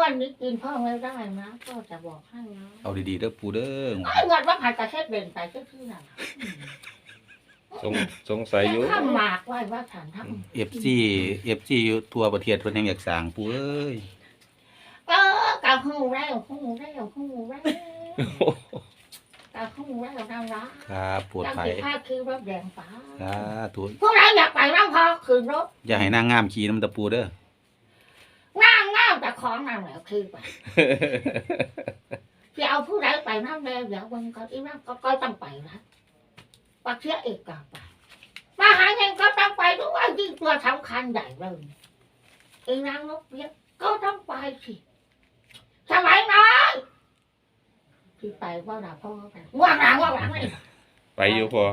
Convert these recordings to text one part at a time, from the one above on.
วันนี้กินพ่อไม่ได้นะพ่อจะบอกให้นะเอาดีๆเด้อปูเด้อไอ้เงินว่าผ่านกระเช็ดเด่นไปเช็ดที่ไหนสงสงสัยอยู่ข้ามหมากไว้ว่าฐานทัพเอฟซีเอฟซีอยู่ทั่วประเทศเพิ่นยังอยากสร้างปูเอ้ยเออกะหูแล้วหูแล้วหูแล้วกะหูแล้วนั่งรักครับปวดตั้งไฟที่ผ้าคือรถแดงฟ้าสาธุพวกเราอยากไปนั่งพอคืนรถอย่าให้นางงามขี่น้ำตะปูเด้อนั่งนั่งแต่ ของนั่งแล้วคือไปจะเอาผู้ใดไปนั่งแล้วเดี๋ยววันก็อีนั่งก็ก็ต้องไปนะปักเสียเอกก็ไปมาหาเงินก็ต้องไปด้วยยิ่งตัวสำคัญใหญ่เลยอีนางนกเบี้ยก็ต้องไปสิสมัยนั้นที่ไปว่าหนาพ่อไปว่างหลังว่างหลังเลยไปอยู่พอ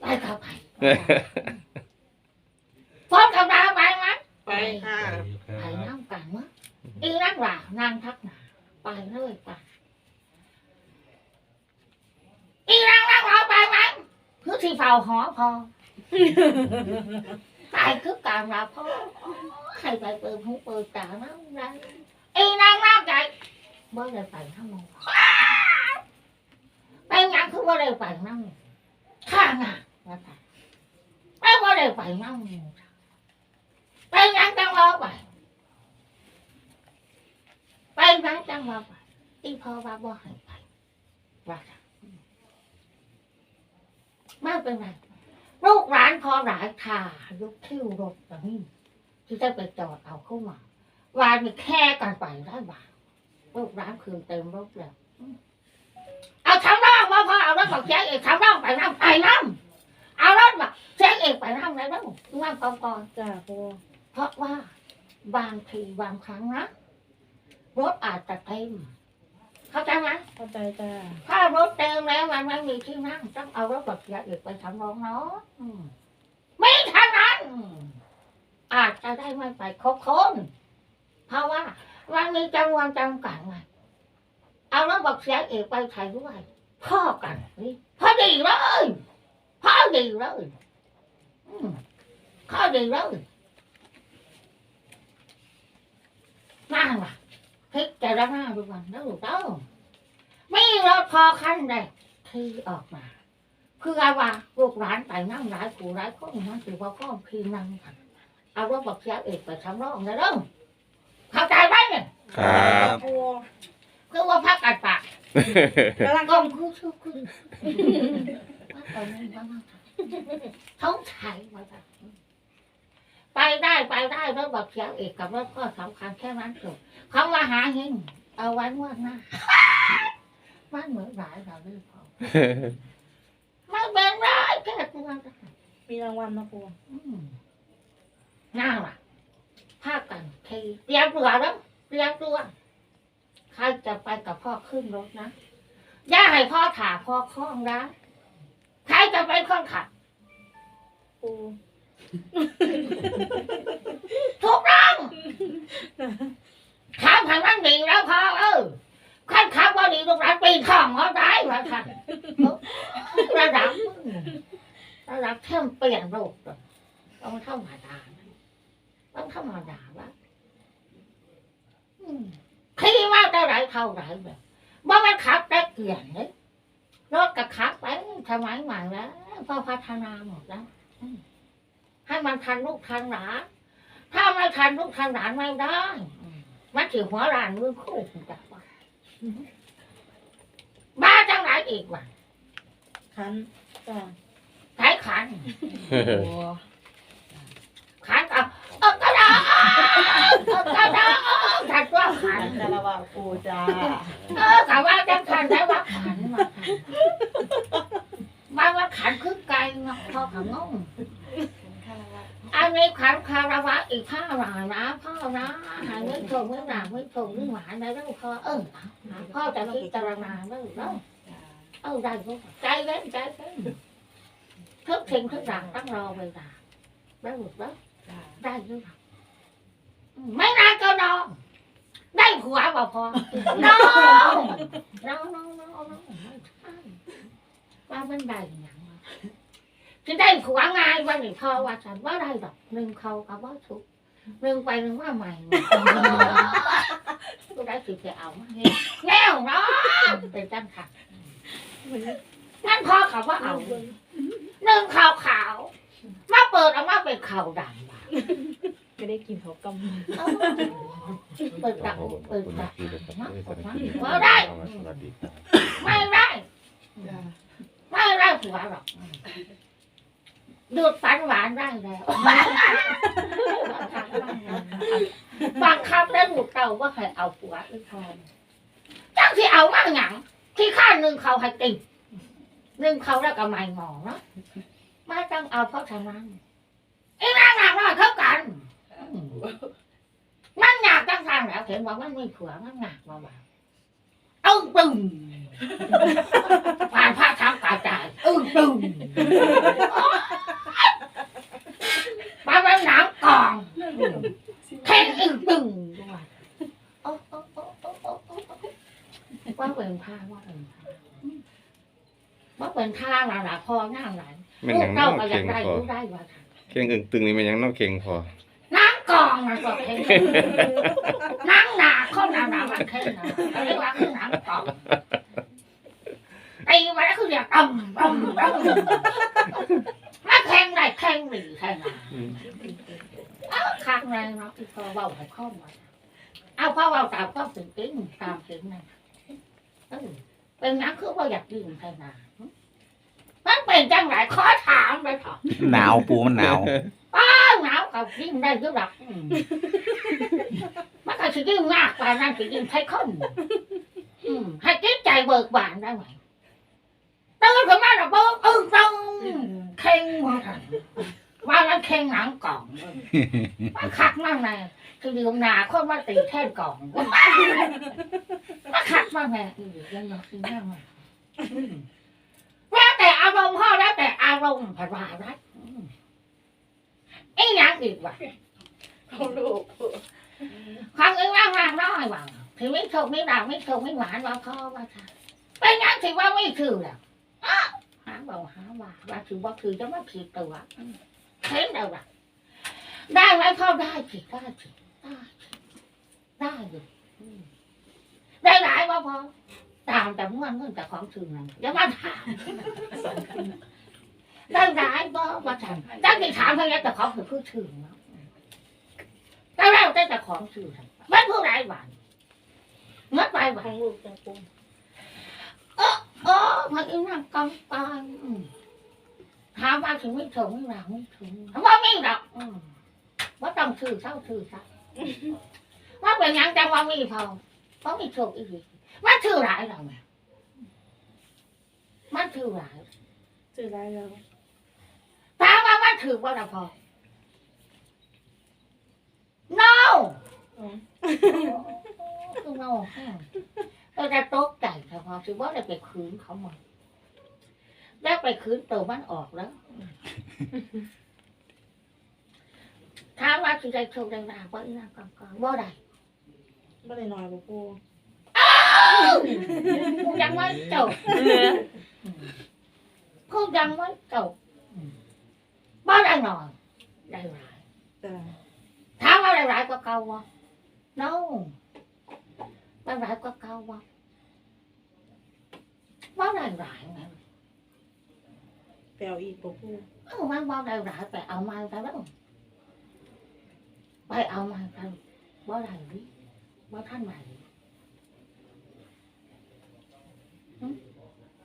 ไปเข้าไปพร้อมกับดาวไปไหมไปค่ะ ไปนั่งกันวะอีนั่ง หลังนั่งทักหนาไปเลยไปอีนั่งนั่งรอไปไหมเพื่อที่เฝ้าหอพอตายคือการลาพ่อใครไปเปิดหูเปิดตานั่งได้อีนั่งนั่งใจบ่ได้ไปทั้งหมดไปงานคือบ่ได้ไปนั่งข้างอะนะคะไปบ่ได้ไปนั่งไปงานจังรอไปไปงาน จังรอไปอีพอว่าบ่ให้ไปว่าม่เป็นไรลูกร้านพอหลายทายุคคิวรถแบบนี้ที่จะไปจอดเอาเข้ามาวานมีแค่กันไปได้บ่าลูกร้านคืนเต็มรถแล้วเอาทำร่องว่าพอเอารถบอกแจ๊กเอกทำร่องไปนั่งไปนั่งเอารถบอกแจ๊กเอกไปนั่งแล้วนั่งนั่งกองกองจ้าปูเพราะว่าบางทีบางครั้งนะ รถอาจจะเต็ม เข้าใจไหมเข้าใจจ้าถ้ารถเต็มแล้วมันไม่มีที่นั่งต้องเอารถแบบยาอีกไปทำรองเนาะอืมไม่ทางนั้นอืมอาจจะได้ไม่ไปครบคนเพราะว่ามันมีจำนวนจำกัดไงเอารถแบบเสียเอกไปใช้ด้วยพ่อกันนี่พอดีเลยพอดีเลยอืมพอดีเลยนั่งว่ะ พิจารณาดูก่อนนะลูกเต้าไม่รถพอขั้นใดที่ออกมาเพื่อว่าลูกหลานไปนั่งหลายผู้หลายคนมันถือว่าก็พี่นั่งกันเอารถบอกเสียเอกไปทำร้องนะเด้อเข้าใจไหมเนี่ยครับปูคือว่าพักกันปากกำลังก้มคือคือคือว่าตอนนี้ว่าท้องไถ่มาจ้ะ ไปได้ไปได้รถบอกเสียเอกกับรถก็สำคัญแค่นั้นจบเขามาหาเฮงเอาไว้งวดหน้าบ้านเหมือนหลายเราด้วยพอไม่เป็นไรแค่ตัวนั้นมีรางวัลนะปูอืมน่าล่ะภาพกันทีเตรียมตัวแล้วเตรียมตัวใครจะไปกับพ่อขึ้นรถนะอย่าให้พ่อถาพ่อคล้องนะใครจะเป็นคนขับปู ถูกต้องขับให้มันดีแล้วพอเออขันขับว่าดีตรงนั้นปีนข้องเขาได้มาค่ะระดับระดับเท่มเปลี่ยนโลกต้องธรรมดาต้องธรรมดาว่าอืมขี่มาได้ไรเท่าไรแบบว่ามันขับได้เกลี่ยนเลยรถกับขับไปสมัยใหม่แล้วพอพัฒนาหมดแล้ว ให้มันทันลูกทันหลานถ้าไม่ทันลูกทันหลานไม่ได้อืมมันถือหัวรานมือคู่จักว่าบ้าจังไรอีกวะคันจ้าใช้ขันขันเอาเออกระดาษเออกระดาษถัดว่าขันคาราวะปูจ้า เออแต่ว่าจังขันได้ว่าขันมามาว่าขันคือไก่เนาะพ่อขงง คาราวะ อันนี้ขันคารวะอีกห้าหน่อยนะพ่อนะหายไม่ชมไม่หนาไม่ชมไม่หวานนะแล้วพ่อเออเอาพ่อจะพิจารณาแล้วเนาะเออได้พวกใจเล่นใจเล่นทุกสิ่งทุกอย่างต้องรอเวลาได้หมดแล้วจ้าได้หรือเปล่าไม่นานก็นอนได้ผัวบ่พอนอนนอนนอนนอนนอนว่ามันได้อย่างวะได้ผัวง่ายวันหนี้พ่อว่าฉันว่าได้ดอกหนึ่งเขากับว่าทุก หนึ่งไปหนึ่งว่าใหม่จะเอามาเฮ็ดแล้วเนาะเป็นจังค่ะนั่นพอเขาว่าเอาหนึ่งขาวขาวๆมาเปิดเอามาเป็นขาวดำว่ะไม่ได้กินเขากำเอ้าเปิดดังเปิดดังสวัสดีครับว่าได้สวัสดีครับไม่ได้จ้าไม่ได้ผัวหรอก ดูดฟันหวานได้แล้ว บางคำได้หมดเต่าว่าใครเอาผัวอีกทองจังที่เอามาหยังที่ข้าหนึ่งเขาให้ติดหนึ่งเขาแล้วก็ไม่งอเนาะไม่ต้องเอาเพราะฉะนั้นไอ้นางหนักน้อยเท่ากันอืมมันหนักจังทางแล้วเห็นว่ามันไม่ผัวมันหนักมาว่าเอาตึงผ่านพระทางกาจายอึ้งตึงมาเป็น หนังกล่องแข่งอึ้งตึงด้วยโอ้โอ้โอ้โอ้โอ้โอ้ว่าเป็นผ้าว่าเป็นผ้าว่าเป็นท่าหนาหนาพอหน้าหลังแม่นลูหยักงเต้าเนาะก็อเข่ยากงได้พอรู้ได้ว่าค่ะเข่งอึ่งตึงนี่แม่นหยังเนาะเข่งพอน้ำกองนะตัวเองน้ำหนาข้อหนาหนามันแค่ไหนเรียกว่าคือน้ำกองไอ้มาแล้วคืออยากต่ำต่ำต่ำมาแข่งไหนแข่งหนีแข่งไหนเอาข้างในเนาะที่พอเบาให้ข้อมาเอาพ่อเบาตามก็ถึงจริงตามถึงนั่นเออเป็นนักคือว่าอยากดื่มแค่ไหนมันเป็นจังไรขอถามไปเถอะหนาวปูมันหนาวอ้าวหนาวกับยิ่งได้ก็หลักอืมมันก็จะยิ่งมากกว่านั้นจะยิ่งใช้ข้นอืมให้จิตใจเบิกบานได้ไหมตื่นขึ้นมาแล้วเบิกอึ้งตึงเข่งมาทัน ว่าแล้วเข่งหนังกล่องมันคักมากเลยคือยืมนาคนมาตีแท่นกล่องมันคักมากเลยอือยังอยากกินมากเลยอืมแล้วแต่อารมณ์พ่อแล้วแต่อารมณ์ผ่านมาได้อืมไอ้ยังอีกว่ะเขาลูกครั้งอื่นว่างานน้อยว่ะถึงไม่โชคไม่ดาไม่โชคไม่หวานว่าพ่อว่าค่ะเป็นยังถือว่าไม่ถือแล้วหาเบาหาว่าว่าถือว่าถือจะมาผิดตัว เห็นแล้วว่ะได้ไหมพ่อได้ผิดได้ผิดได้ได้อยู่ได้หลายว่าพอตามแต่มื่อเงินแต่ของถือนั่นอย่ามาถามได้ร้ายบ่ว่าฉันตั้งที่ถามเท่านี้แต่ของคือผู้ถือเนาะแต่แล้วได้แต่ของถือไม่ผู้ร้หวานเมื่อไปหวาขนองลูกจ้าปูโอ้มาอีนั่งกองกองอืม ถามว่าถึงไม่ถึงไม่หลังไม่ถึงว่าไม่หรอกอืมว่าต้องถือเท่าถือซะว่าเป็นหยังจังว่าไม่พอเพราะไม่ถูกอีกทีมันถือหลายหรอกแม่มันถือหลายสื่อได้แล้วถามว่ามันถือว่าละพอ no อ๋อคือ no แห้งเราจะตกใจเฉพาะคือว่าเราไปคืนเขาหมด แล้วไปคืนตัวมันออกแล้วถามว่าคือใจโชคได้ลาบว่าอีนางกองกองว่าได้ไม่ได้นอนปูกูยังไม่จบกูยังไม่จบบ่ได้นอนได้หลายจ้าถามว่าได้หลายก็เก่าวะ no ได้หลายก็เก่าวะว่าได้หลายไง แปลอีกปูปูเออมันว่ได้หลายไปเอามาแล้ว ไปเอามาแล้วว่ได้หรือว่ท่านไหน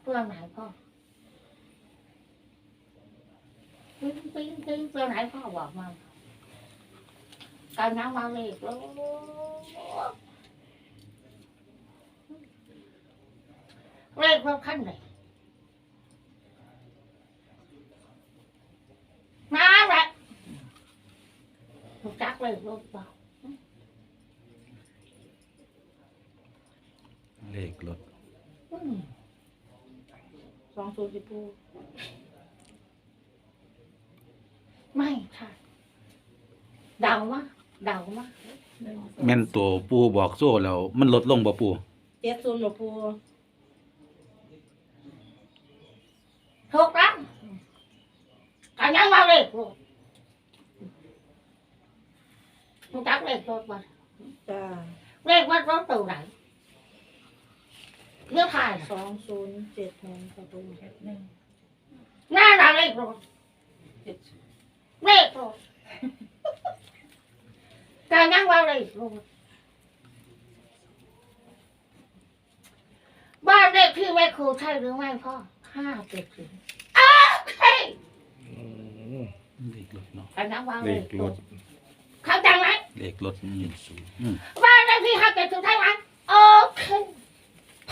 เพื่อนไหนพ่อปิ๊งปิ๊งปิ๊งเพื่อนไหนพ่อบอกมาการน้ำมาเลยแล้วเลขรถขั้นไหนมาแหละ รู้จักเลขรถบอกเลขรถอืมสองศูนย์สิปูไม่ใช่เดามาเดามาแม่นตัวปูบอกโซ่แล้ว มันลดลงบ่ปูเจ็ดศูนย์ปูถูกแล้วการยังมาเลย รู้รู้จักเลขรถบ่จ้าเลขว่ารถตัวไหนเรื่องถ่ายสองศูนย์เจ็ดหนึ่งครับปูหน้าหนาเลขรถเลขรถการนั่งว่าเลขรถบ้านเลขที่แม่ครูใช่หรือไม่พ่อห้าเจ็ดถึงอ้าวใช่อืมเลขรถเนาะการนั่งว่าเลเลขขรรถถเข้าใจไหม เลขรถอืมอืมบ้านเลขที่ห้าเจ็ดถึงใช่ไหมโอเค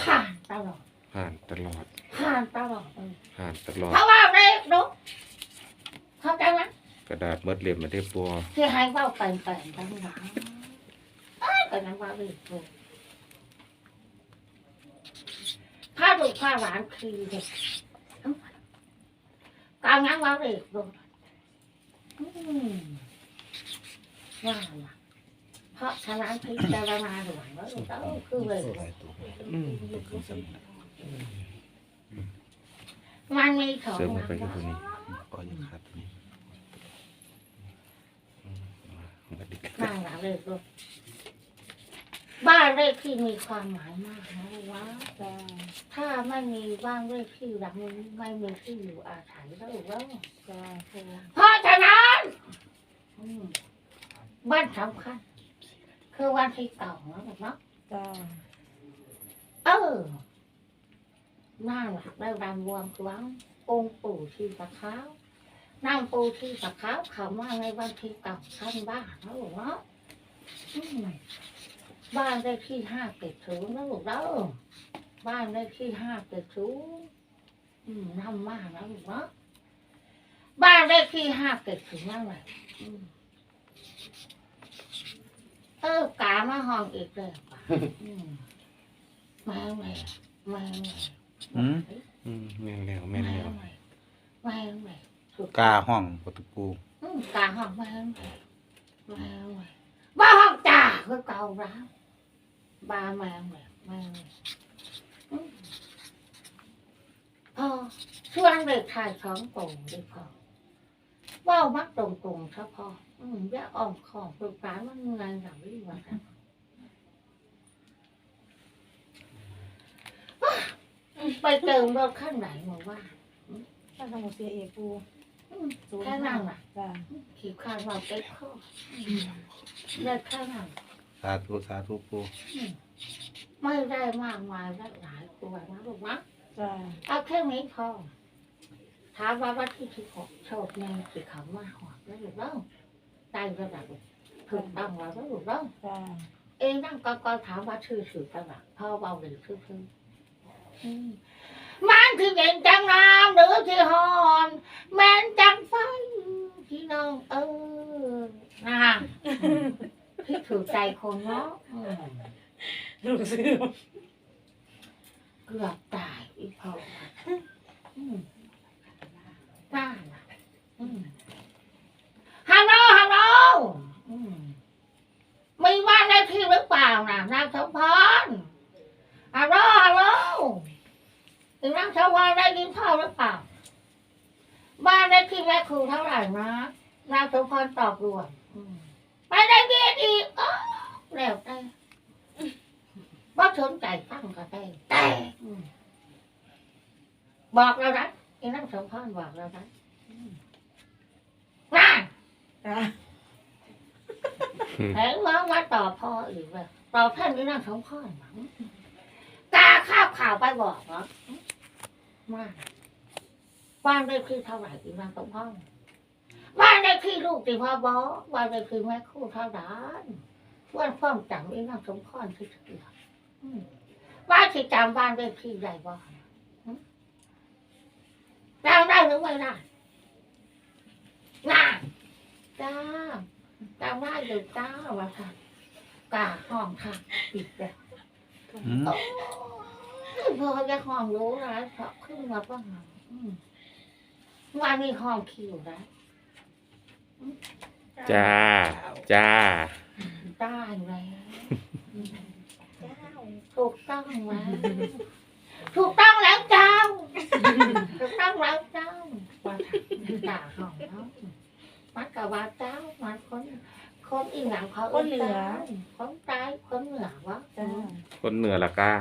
ผ่านตลอดผ่านตลอดผ่านตลอดเลยผ่านตลอด เพราะว่าเลขรถเข้าใจไหมกระดาษเมดเล่มมาได้ปัวที่ให้เว่าแปลงแปลงทั้งหลายเอ้ยก็นั้นว่าอีกเลยถ้าดูข้าหลานคือเด็กการงานว่าอีกเลยอืมว่าล่ะ เพราะฉะนั้นพิจารณาหลวงแล้วก็คือเลยอืมมันมีสองเสริมอเข้าย่างไปที่ตัวนี้ก็ยังขาดตัวนี้านั่งหลังเลยลูกบ้านเลขที่มีความหมายมากนะว่าถ้าไม่มีบ้านเลขที่หลังไม่มีที่อยู่อาศัยแล้วกแล้วจ้าเพราะฉะนั้นมบ้านสำคัญ คือวันที่เก่านะลูกเนาะจ้าเออน่าหลักได้รำรวมครั้งองค์ปู่ที่ตะขาวนั่งปู่ที่ตะขาวเขามาในวันที่เก่าท่านบ้านนะลูกเนาะอืมบ้านได้ที่ห้าเจ็ดศูนย์นะลูกเนาะบ้านได้ที่ห้าเจ็ดศูนย์อืมน้ำมากนะลูกเนาะบ้านได้ที่ห้าเจ็ดศูนย์นั่นแหละอืม เออกามาห้องอีกเลยว่ะอืมแม่แม่แม่แม่อืม อืมแม่นแล้วแม่นแล้วแม่แม่แม่ถูกกาห้องประตูปูอืมกาห้องแม่แม่แม่แม่บ้าห้องจ่าคือเก่าแล้วบ้าแม่แม่แม่แม่อืมพอช่วงเด็กถ่ายของโป่งดีพอ ว่าวมักตรงๆเฉพาะอืมอย่าอ้อมของปรึกษามันเงยอย่างนี้ว่ากันไปเติมรถข้างไหนมาว่าถ้าทำหมดเสียเอกปูอืมศูนย์แค่นั้นอะจ้าขี่ข้างเราเก็บข้อเลิกแค่นั้นสาธุสาธุปูอืมไม่ได้มากมายได้หลายตัวนะลูกนะจ้าเอาแค่นี้พอ ถามว่าวันที่สิบหกโชคยังสิเขามาหอดแล้วลูกเนาะได้ระดับถูกต้องแล้วแล้วลูกเนาะจ้าเองนั่งก็ก็ถามว่าชื่อสื่อตลาดพ่อเบาหรือชื่อชื่ออืมมันคือเย็นจังน้ำหรือที่หอนแมนจังไฟพี่น้องเออนะพี่ถือใจคนเนาะอืมลูกซื้อเกือบตายอีกพออืมน่าล่ะอืมฮัลโหลฮัลโหลอื มมีบ้านในที่หรือเปล่าน่ะนางสมพรฮัลโหลฮัลโหลถึงนางสมพรได้ยินพ่อหรือเปล่า บ้านในที่แม่ครูเท่าไหร่นะนางสมพรตอบรวมอืมไปได้ยินอีกอ๋อแล้วแต่ว่าสนใจตั้งก็ได้แต่อืมบอกเรานะไอ้นางสมพรบอกเรานะอืมนั่น จ้าเห็นว่าว่าตอพ่ออีกเลยต่อบท่านนี้นั่งสองพ่อหนังกาข้าวข่าวไปบอกเหรอมาบ้านได้คือเท่าไหร่อีกนาสองพ่อบ้านได้คือลูกตีพ่อบอกบ้านได้คือแม่คู่เท่าไหร่ว่าฟ้องจำอีนางสมพรคือเถื่ออืมว่าที่จำบ้านได้คือใหญ่บ่อืมจำได้หรือไม่ได้น่าจ้าจำได้อยู่เจ้าว่าค่ะกาห้องค่ะ ปิดเลยอืมโอ้ยพอจะห้องรู้แล้วเพราะขึ้นมาบ้างอืมวันนี้ห้องคิวแล้วจ้า จ้าได้แล้วเจ้าถูกต้องแล้วถูกต้องแล้วเจ้าถูกต้องแล้วเจ้าว่าค่ะกาห้องเนาะ มันกับว่าเจ้ามันคนคนอีหลังเขาคนใต้คนเหนือวะจ้าคนเหนือละกา